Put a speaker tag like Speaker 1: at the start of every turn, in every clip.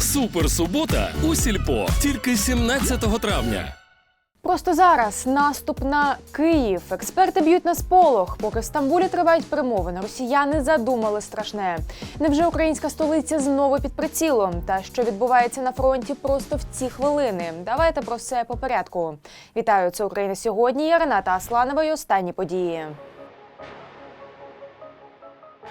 Speaker 1: Суперсубота у сільпо тільки 17 травня.
Speaker 2: Просто зараз наступ на Київ. Експерти б'ють на сполох. Поки в Стамбулі тривають перемовини, росіяни задумали страшне. Невже українська столиця знову під прицілом? Та що відбувається на фронті просто в ці хвилини? Давайте про все по порядку. Вітаю, це Україна сьогодні. Я Рената Асланова і останні події.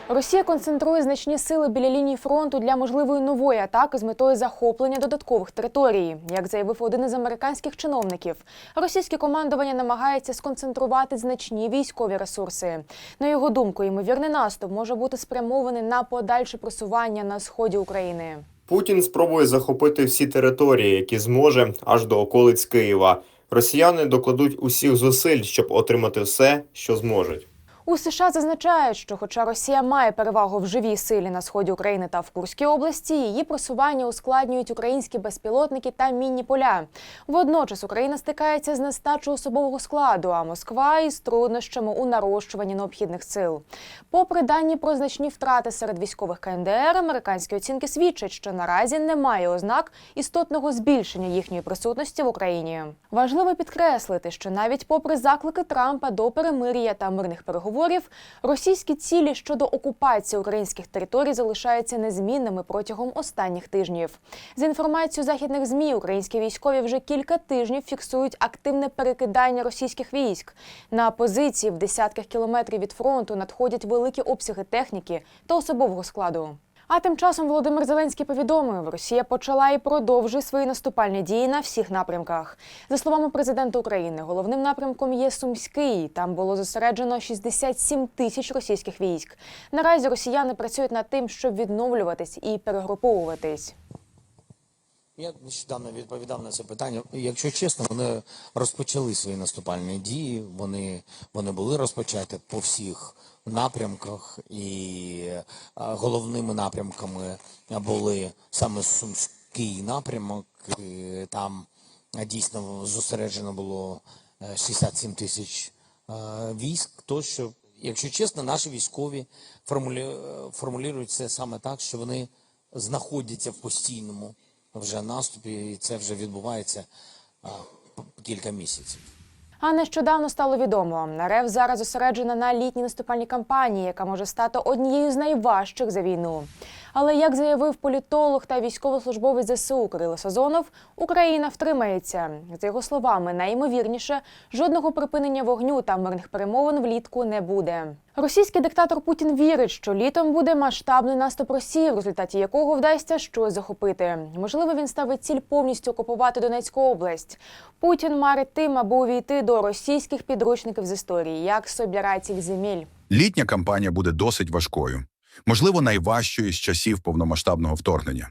Speaker 2: Росія концентрує значні сили біля лінії фронту для можливої нової атаки з метою захоплення додаткових територій. Як заявив один із американських чиновників, російське командування намагається сконцентрувати значні військові ресурси. На його думку, ймовірний наступ може бути спрямований на подальше просування на сході України.
Speaker 3: Путін спробує захопити всі території, які зможе, аж до околиць Києва. Росіяни докладуть усіх зусиль, щоб отримати все, що зможуть.
Speaker 2: У США зазначають, що, хоча Росія має перевагу в живій силі на сході України та в Курській області, її просування ускладнюють українські безпілотники та мінні поля. Водночас Україна стикається з нестачою особового складу, а Москва із труднощами у нарощуванні необхідних сил. Попри дані про значні втрати серед військових КНДР, американські оцінки свідчать, що наразі немає ознак істотного збільшення їхньої присутності в Україні. Важливо підкреслити, що навіть попри заклики Трампа до перемир'я та мирних переговорів, російські цілі щодо окупації українських територій залишаються незмінними протягом останніх тижнів. За інформацією західних змі, українські військові вже кілька тижнів фіксують активне перекидання російських військ. На позиції в десятках кілометрів від фронту надходять великі обсяги техніки та особового складу. А тим часом Володимир Зеленський повідомив, Росія почала і продовжує свої наступальні дії на всіх напрямках. За словами президента України, головним напрямком є Сумський. Там було зосереджено 67 тисяч російських військ. Наразі росіяни працюють над тим, щоб відновлюватись і перегруповуватись.
Speaker 4: Я нещодавно відповідав на це питання. Якщо чесно, вони розпочали свої наступальні дії. Вони, вони були розпочаті по всіх напрямках, і е, головними напрямками були саме Сумський напрямок. І там е, дійсно зосереджено було е, 67 тисяч е, військ. Тощо, якщо чесно, наші військові формулю... формулюють це саме так, що вони знаходяться в постійному вже наступі, і це вже відбувається а, кілька місяців.
Speaker 2: А нещодавно стало відомо, РФ зараз зосереджена на літній наступальній кампанії, яка може стати однією з найважчих за війну. Але як заявив політолог та військовослужбовець ЗСУ Кирило Сазонов, Україна втримається. За його словами, найімовірніше, жодного припинення вогню та мирних перемовин влітку не буде. Російський диктатор Путін вірить, що літом буде масштабний наступ Росії, в результаті якого вдасться щось захопити. Можливо, він ставить ціль повністю окупувати Донецьку область. Путін марить тим, аби увійти до російських підручників з історії, як собиратель земель.
Speaker 5: Літня кампанія буде досить важкою, можливо, найважчою з часів повномасштабного вторгнення.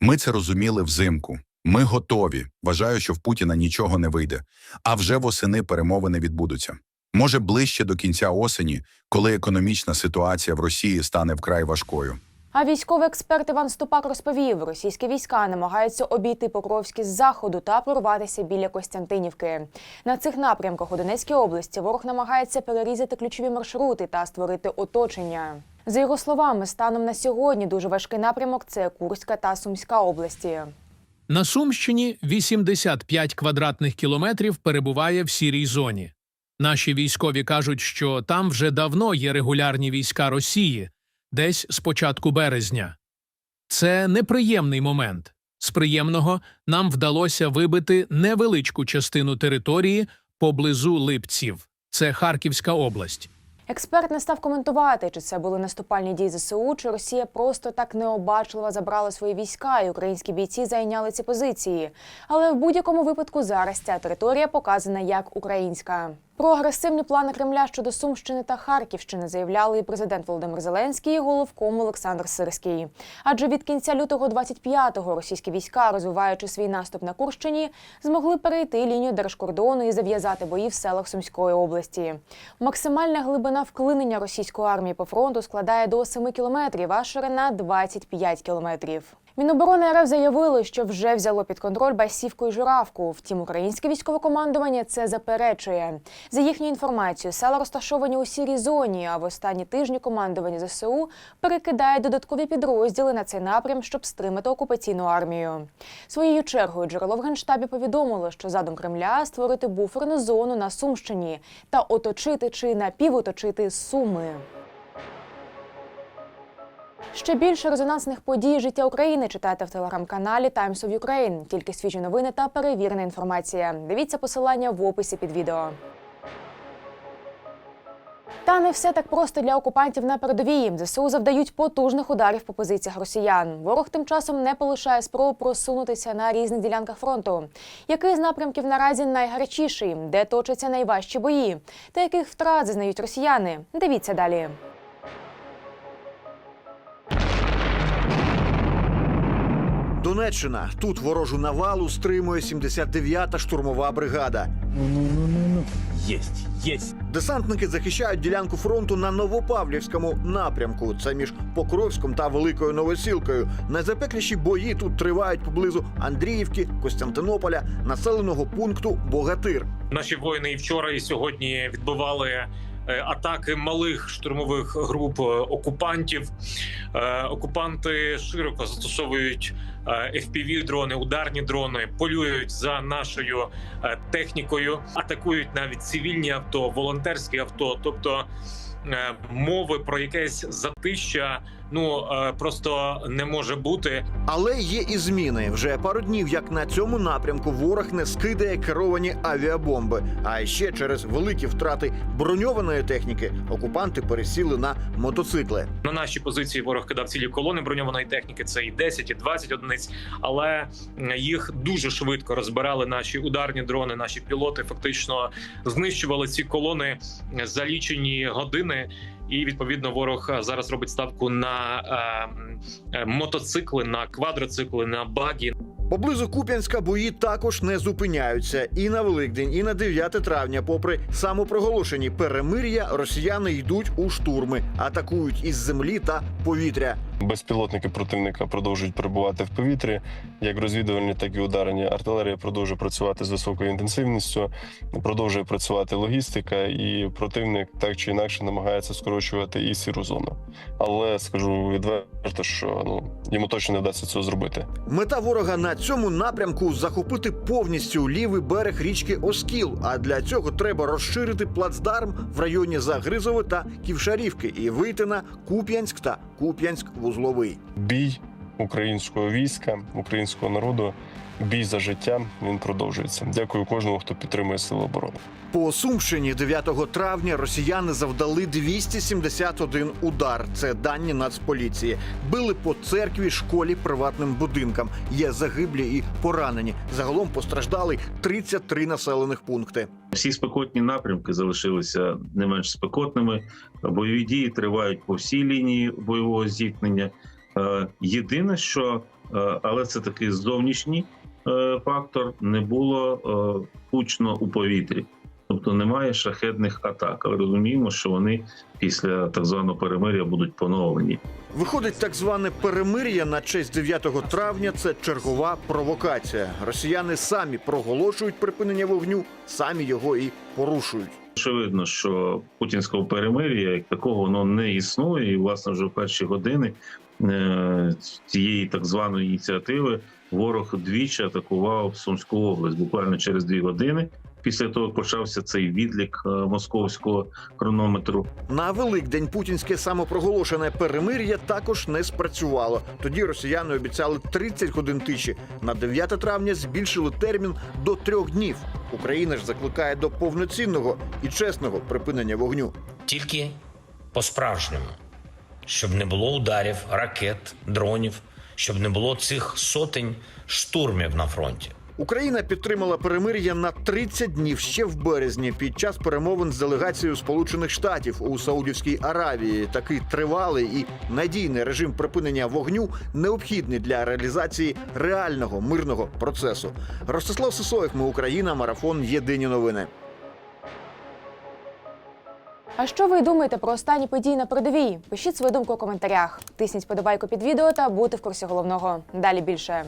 Speaker 5: Ми це розуміли взимку. Ми готові. Вважаю, що в Путіна нічого не вийде, а вже восени перемовини відбудуться. Може, ближче до кінця осені, коли економічна ситуація в Росії стане вкрай важкою.
Speaker 2: А військовий експерт Іван Ступак розповів, російські війська намагаються обійти Покровський з заходу та прорватися біля Костянтинівки. На цих напрямках у Донецькій області ворог намагається перерізати ключові маршрути та створити оточення. За його словами, станом на сьогодні дуже важкий напрямок це Курська та Сумська області.
Speaker 6: На Сумщині 85 квадратних кілометрів перебуває в сірій зоні. Наші військові кажуть, що там вже давно є регулярні війська Росії, десь з початку березня. Це неприємний момент. З приємного нам вдалося вибити невеличку частину території поблизу Липців. Це Харківська область.
Speaker 2: Експерт не став коментувати, чи це були наступальні дії ЗСУ, чи Росія просто так необачливо забрала свої війська, і українські бійці зайняли ці позиції. Але в будь-якому випадку зараз ця територія показана як українська. Про агресивні плани Кремля щодо Сумщини та Харківщини заявляли і президент Володимир Зеленський, і головком Олександр Сирський. Адже від кінця лютого 25-го російські війська, розвиваючи свій наступ на Курщині, змогли перейти лінію держкордону і зав'язати бої в селах Сумської області. Максимальна глибина вклинення російської армії по фронту складає до 7 кілометрів, а ширина 25 кілометрів. Міноборони РФ заявили, що вже взяло під контроль Басівку і Журавку. Втім, українське військове командування це заперечує. За їхньою інформацією, села розташовані у сірій зоні. А в останні тижні командування ЗСУ перекидає додаткові підрозділи на цей напрям, щоб стримати окупаційну армію. Своєю чергою джерело в генштабі повідомило, що задум Кремля створити буферну зону на Сумщині та оточити чи напівоточити Суми. Ще більше резонансних подій життя України читайте в телеграм-каналі Times of Ukraine. Тільки свіжі новини та перевірена інформація. Дивіться посилання в описі під відео. Та не все так просто для окупантів на передовій. ЗСУ завдають потужних ударів по позиціях росіян. Ворог тим часом не полишає спроб просунутися на різних ділянках фронту. Який з напрямків наразі найгарячіший, де точаться найважчі бої, та яких втрат зазнають росіяни? Дивіться далі.
Speaker 7: Донеччина. Тут ворожу навалу стримує 79-та штурмова бригада.
Speaker 8: Есть, есть.
Speaker 7: Десантники захищають ділянку фронту на Новопавлівському напрямку. Це між Покровськом та Великою Новосілкою. Найзапекліші бої тут тривають поблизу Андріївки, Костянтинополя, населеного пункту Богатир.
Speaker 9: Наші воїни і вчора, і сьогодні відбивали е, атаки малих штурмових груп е, окупантів. Е, Окупанти широко застосовують е, fpv дрони, ударні дрони, полюють за нашою е, технікою, атакують навіть цивільні авто, волонтерські авто. Тобто е, мови про якесь затища ну е, просто не може бути.
Speaker 7: Але є і зміни. Вже пару днів, як на цьому напрямку ворог не скидає керовані авіабомби. А ще через великі втрати броньованої техніки окупанти пересіли на мотоцикли.
Speaker 9: На наші позиції ворог кидав цілі колони броньованої техніки. Це і 10, і 20 одиниць. Але їх дуже швидко розбирали наші ударні дрони. Наші пілоти фактично знищували ці колони за лічені години. І відповідно ворог е, зараз робить ставку на е, мотоцикли, на квадроцикли, на багі,
Speaker 7: Поблизу Куп'янська бої також не зупиняються. І на Великдень, і на 9 травня, попри самопроголошені перемир'я, росіяни йдуть у штурми, атакують із землі та повітря.
Speaker 10: Безпілотники противника продовжують перебувати в повітрі, як розвідувальні, так і ударні. Артилерія продовжує працювати з високою інтенсивністю, продовжує працювати логістика, і противник так чи інакше намагається скорочувати і сіру зону. Але скажу відверто, що ну йому точно не вдасться цього зробити.
Speaker 7: Мета ворога на цьому напрямку захопити повністю лівий берег річки Оскіл. А для цього треба розширити плацдарм в районі Загризове та Ківшарівки і вийти на Куп'янськ та Куп'янськ-Вузловий.
Speaker 10: Бій українського війська, українського народу, бій за життя він продовжується. Дякую кожному, хто підтримує сили оборони.
Speaker 7: По Сумщині 9 травня росіяни завдали 271 удар. Це дані Нацполіції. Били по церкві, школі, приватним будинкам. Є загиблі і поранені. Загалом постраждали 33 населених пункти.
Speaker 8: Всі спекотні напрямки залишилися не менш спекотними. Бойові дії тривають по всій лінії бойового зіткнення. Е, Єдине, що е, але це такий зовнішній фактор, не було е, гучно у повітрі. Тобто немає шахедних атак. Але розуміємо, що вони після так званого перемиря будуть поновлені.
Speaker 7: Виходить, так зване перемир'я на честь 9 травня. Це чергова провокація. Росіяни самі проголошують припинення вогню, самі його і порушують.
Speaker 8: Очевидно, що путінського перемир'я як такого воно не існує, і власне вже в перші години е, цієї так званої ініціативи ворог двічі атакував Сумську область буквально через дві години. Після того почався цей відлік е, московського хронометру.
Speaker 7: На Великдень путінське самопроголошене перемир'я також не спрацювало. Тоді росіяни обіцяли 30 годин тиші. На 9 травня збільшили термін до трьох днів. Україна ж закликає до повноцінного і чесного припинення вогню.
Speaker 11: тільки по-справжньому, щоб не було ударів, ракет, дронів, щоб не було цих сотень штурмів на фронті.
Speaker 7: Україна підтримала перемир'я на 30 днів ще в березні під час перемовин з делегацією Сполучених Штатів у Саудівській Аравії. Такий тривалий і надійний режим припинення вогню необхідний для реалізації реального мирного процесу. Ростислав Сисоєв, ми Україна, марафон Єдині новини.
Speaker 2: А що ви думаєте про останні події на передовій? Пишіть свою думку у коментарях. Тисніть подобайку під відео та будьте в курсі головного. Далі більше.